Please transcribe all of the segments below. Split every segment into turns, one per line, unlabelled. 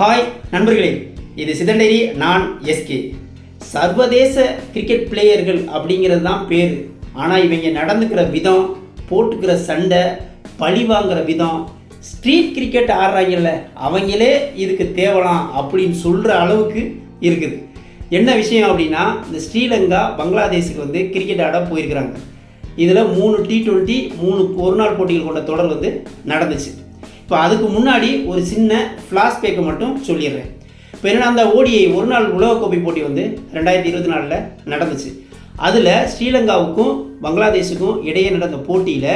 Hi நண்பர்களே. இது சிதண்டேரி நான் எஸ்கே சர்வதேச கிரிக்கெட் பிளேயர்கள் அப்படிங்கிறது தான் பேர். ஆனால் இவங்க நடந்துக்கிற விதம் போட்டுக்கிற சண்டை பழி வாங்குற விதம் ஸ்ட்ரீட் கிரிக்கெட் ஆடுறாங்கல்ல அவங்களே இதுக்கு தேவலாம் அப்படின்னு சொல்கிற அளவுக்கு இருக்குது. என்ன விஷயம் அப்படின்னா இந்த ஸ்ரீலங்கா பங்களாதேஷுக்கு வந்து கிரிக்கெட் ஆட போயிருக்கிறாங்க. இதில் மூணு டி ட்வெண்ட்டி மூணு ஒரு நாள் போட்டிகள் கொண்ட தொடர் வந்து நடந்துச்சு. இப்போ அதுக்கு முன்னாடி ஒரு சின்ன ஃப்ளாஷ் பேக்கை மட்டும் சொல்லிடுறேன். இப்போ என்னன்னா அந்த ஓடிஐ ஒரு நாள் உலகக்கோப்பை போட்டி வந்து ரெண்டாயிரத்தி இருபத்தி நாலில் நடந்துச்சு. அதில் ஸ்ரீலங்காவுக்கும் பங்களாதேஷுக்கும் இடையே நடந்த போட்டியில்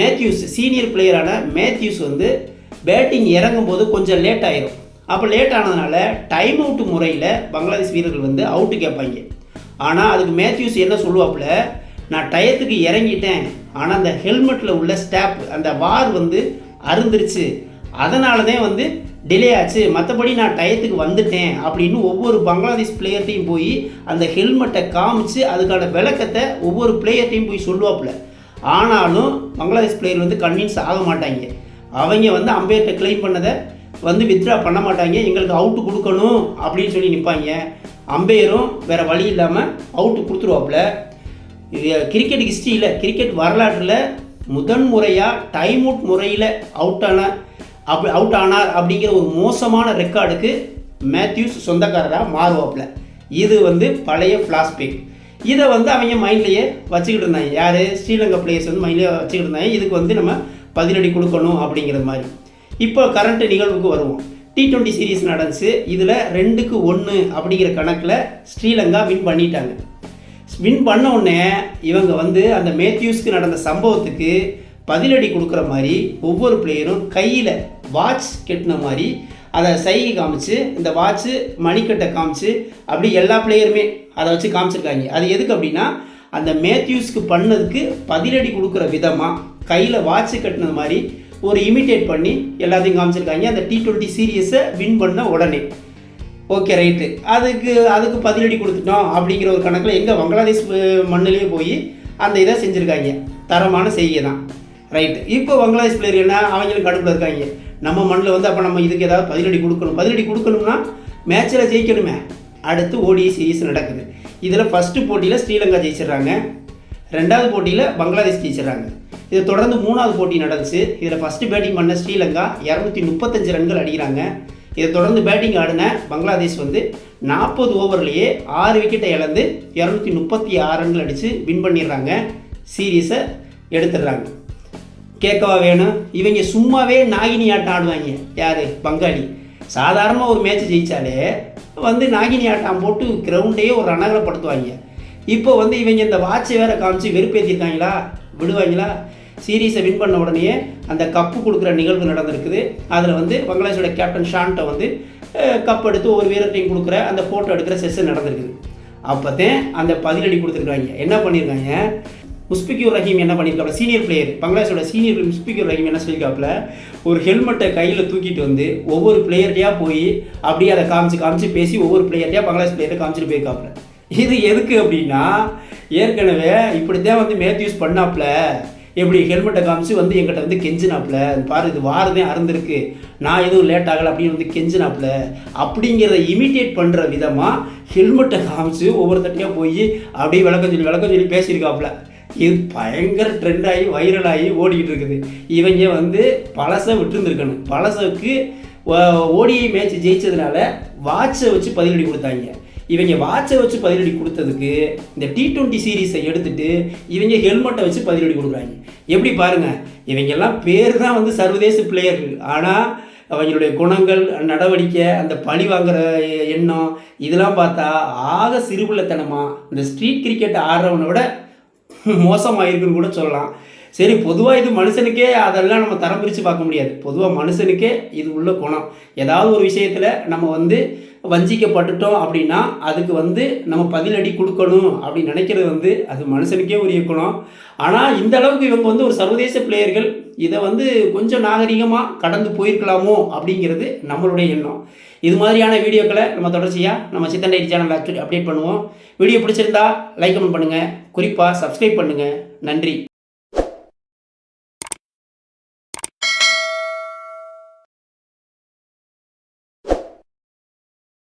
மேத்யூஸ் சீனியர் பிளேயரான மேத்யூஸ் வந்து பேட்டிங் இறங்கும் போது கொஞ்சம் லேட் ஆயிரும். அப்போ லேட் ஆனதுனால டைம் அவுட் முறையில் பங்களாதேஷ் வீரர்கள் வந்து அவுட்டு கேட்பாங்க. ஆனால் அதுக்கு மேத்யூஸ் என்ன சொல்லுவாப்புல? நான் டயத்துக்கு இறங்கிட்டேன். ஆனால் அந்த ஹெல்மெட்டில் உள்ள ஸ்டாப் அந்த வார் வந்து அருந்துருச்சு. அதனால தான் வந்து டிலே ஆச்சு. மற்றபடி நான் டயத்துக்கு வந்துட்டேன் அப்படின்னு ஒவ்வொரு பங்களாதேஷ் பிளேயர்ட்டையும் போய் அந்த ஹெல்மெட்டை காமிச்சு அதுக்கான விளக்கத்தை ஒவ்வொரு பிளேயர்ட்டையும் போய் சொல்லுவாப்புல. ஆனாலும் பங்களாதேஷ் பிளேயர் வந்து கன்வின்ஸ் ஆக மாட்டாங்க. அவங்க வந்து அம்பையர்கிட்ட கிளைம் பண்ணதை வந்து வித்ட்ரா பண்ண மாட்டாங்க. எங்களுக்கு அவுட்டு கொடுக்கணும் அப்படின்னு சொல்லி நிற்பாங்க அம்பையரும் வேறு வழி இல்லாமல் அவுட்டு கொடுத்துருவாப்புல. இது கிரிக்கெட் ஹிஸ்ட்ரியில் கிரிக்கெட் வரலாற்றில் முதன் முறையாக டைம் அவுட் முறையில் அவுட் ஆன அப்படி அவுட் ஆனார் அப்படிங்கிற ஒரு மோசமான ரெக்கார்டுக்கு மேத்யூஸ் சொந்தக்காரராக மாறுவாப்புல. இது வந்து பழைய ஃப்ளாஷ்பேக் இதை வந்து அவங்க மைண்ட்லேயே வச்சுக்கிட்டு இருந்தாங்க. யார்? ஸ்ரீலங்கா பிளேயர்ஸ் வந்து மைண்ட்லேயே வச்சுக்கிட்டு இருந்தாங்க. இதுக்கு வந்து நம்ம பதிலடி கொடுக்கணும் அப்படிங்கிறது மாதிரி. இப்போ கரண்ட் நிகழ்வுக்கு வருவோம். டி ட்வெண்ட்டி சீரீஸ் நடந்துச்சு. இதில் ரெண்டுக்கு ஒன்று அப்படிங்கிற கணக்கில் ஸ்ரீலங்கா வின் பண்ணிட்டாங்க. வின் பண்ண உடனே இவங்க வந்து அந்த மேத்யூஸ்க்கு நடந்த சம்பவத்துக்கு பதிலடி கொடுக்குற மாதிரி ஒவ்வொரு பிளேயரும் கையில் வாட்ச் கெட்டின மாதிரி அதை சைகை காமிச்சு இந்த வாட்ச்சு மணிக்கட்டை காமிச்சு அப்படி எல்லா பிளேயருமே அதை வச்சு காமிச்சிருக்காங்க. அது எதுக்கு அப்படின்னா அந்த மேத்யூஸ்க்கு பண்ணதுக்கு பதிலடி கொடுக்குற விதமாக கையில் வாட்ச் கட்டினது மாதிரி ஒரு இமிட்டேட் பண்ணி எல்லாத்தையும் காமிச்சிருக்காங்க. அந்த டி ட்வெண்ட்டி சீரியஸை வின் பண்ண உடனே. ஓகே ரைட்டு அதுக்கு அதுக்கு பதிலடி கொடுத்துட்டோம் அப்படிங்கிற ஒரு கணக்கில் எங்கே பங்களாதேஷ் மண்ணிலேயே போய் அந்த இதை செஞ்சுருக்காங்க. தரமான செய்கை தான். ரைட்டு இப்போ பங்களாதேஷ் பிளேயர் என்ன? அவங்களும் கடுப்பில் இருக்காங்க. நம்ம மண்ணில் வந்து அப்போ நம்ம இதுக்கு ஏதாவது பதிலடி கொடுக்கணும். பதிலடி கொடுக்கணும்னா மேட்ச்சில் ஜெயிக்கணுமே. அடுத்து ஓடிஐ சீரீஸ் நடக்குது. இதில் ஃபஸ்ட்டு போட்டியில் ஸ்ரீலங்கா ஜெயிச்சிடுறாங்க. ரெண்டாவது போட்டியில் பங்களாதேஷ் ஜெயிச்சிடுறாங்க. இதை தொடர்ந்து மூணாவது போட்டி நடந்துச்சு. இதில் ஃபஸ்ட்டு பேட்டிங் பண்ண ஸ்ரீலங்கா இரநூத்தி முப்பத்தஞ்சு ரன்கள் அடிக்கிறாங்க. இதை தொடர்ந்து பேட்டிங் ஆடின பங்களாதேஷ் வந்து நாற்பது ஓவர்லேயே ஆறு விக்கெட்டை இழந்து இரநூத்தி முப்பத்தி ஆறு ரன்கள் அடித்து வின் பண்ணிடுறாங்க. சீரீஸை எடுத்துடுறாங்க. கேட்கவா வேணும்? இவங்க சும்மாவே நாகினி ஆட்டம் ஆடுவாங்க. யார்? பங்காளி. சாதாரணமாக ஒரு மேட்ச் ஜெயித்தாலே வந்து நாகினி ஆட்டம் போட்டு கிரவுண்டையே ஒரு ரணகலப்படுத்துவாங்க இப்போ வந்து இவங்க இந்த வாட்சை வேற காமிச்சு வெறுப்பேற்றிருக்காங்களா விடுவாங்களா? சீரீஸை வின் பண்ண உடனே அந்த கப்பு கொடுக்குற நிகழ்வு நடந்திருக்குது. அதில் வந்து பங்களாதேஷோட கேப்டன் ஷான்ட்டை வந்து கப் எடுத்து ஒரு வீரர்டையும் கொடுக்குற அந்த ஃபோட்டோ எடுக்கிற செஷன் நடந்திருக்குது. அப்போ தான் அந்த பதிலடி கொடுத்துருக்காங்க. என்ன பண்ணியிருக்காங்க முஸ்பிக்யூர் ரஹீம் என்ன பண்ணியிருக்காப்ல சீனியர் பிளேயர் பங்களாதேஷோட சீனியர் முஸ்பிக்யூர் ரஹீம் என்ன சொல்லியிருக்காப்புல ஒரு ஹெல்மெட்டை கையில் தூக்கிட்டு வந்து ஒவ்வொரு பிளேயர்டையாக போய் அப்படியே அதை காமிச்சு காமிச்சு பேசி ஒவ்வொரு பிளேயர்டையாக பங்களாதேஷ் பிளேயரை காமிச்சிட்டு போயிருக்காப்புல இது எதுக்கு அப்படின்னா ஏற்கனவே இப்படி தான் வந்து மேத்யூஸ் பண்ணாப்புல எப்படி ஹெல்மெட்டை காமிச்சு வந்து எங்கிட்ட வந்து கெஞ்சினாப்புல பாரு இது வாரதே அறந்துருக்கு. நான் எதுவும் லேட் ஆகலை அப்படின்னு வந்து கெஞ்சினாப்புல. அப்படிங்கிறத இமிட்டேட் பண்ணுற விதமாக ஹெல்மெட்டை காமிச்சு ஒவ்வொருத்தட்டையாக போய் அப்படியே விளக்கம் சொல்லி விளக்கம் சொல்லி பேசியிருக்காப்புல. இது பயங்கர ட்ரெண்ட் ஆகி ஓடிக்கிட்டு இருக்குது. இவங்க வந்து பழசை விட்டுருந்துருக்கணும். பழசுக்கு ஓடிஐ மேட்ச் ஜெயிச்சதுனால வாட்சை வச்சு பதிலடி கொடுத்தாங்க. இவங்க வாட்சை வச்சு பதிலடி கொடுத்ததுக்கு இந்த டி டுவெண்ட்டி சீரீஸை எடுத்துட்டு இவங்க ஹெல்மெட்டை வச்சு பதிலடி கொடுக்குறாங்க. எப்படி பாருங்கள் இவங்கெல்லாம் பேர் தான் வந்து சர்வதேச பிளேயர்கள் ஆனால் அவங்களுடைய குணங்கள் நடவடிக்கை அந்த பழி வாங்குற எண்ணம் இதெல்லாம் பார்த்தா ஆக சிறுபிள்ளைத்தனமாக இந்த ஸ்ட்ரீட் கிரிக்கெட் ஆடுறவனை விட மோசமாயிருக்குன்னு கூட சொல்லலாம். சரி பொதுவாக இது மனுஷனுக்கே அதெல்லாம் நம்ம தரம் பிரித்து பார்க்க முடியாது. பொதுவாக மனுஷனுக்கே இது உள்ள குணம். ஏதாவது ஒரு விஷயத்தில் நம்ம வந்து வஞ்சிக்கப்பட்டுட்டோம் அப்படின்னா அதுக்கு வந்து நம்ம பதிலடி கொடுக்கணும் அப்படின்னு நினைக்கிறது வந்து அது மனுஷனுக்கே உரிய குணம். ஆனால் இந்த அளவுக்கு இவங்க வந்து ஒரு சர்வதேச பிளேயர்கள் இதை வந்து கொஞ்சம் நாகரிகமாக கடந்து போயிருக்கலாமோ அப்படிங்கிறது நம்மளுடைய எண்ணம். இது மாதிரியான வீடியோக்களை நம்ம தொடர்ச்சியாக நம்ம சித்தண்டை சேனலில் அப்டேட் பண்ணுவோம். வீடியோ பிடிச்சிருந்தா லைக் கமெண்ட் பண்ணுங்கள் குறிப்பாக சப்ஸ்கிரைப் பண்ணுங்கள் நன்றி.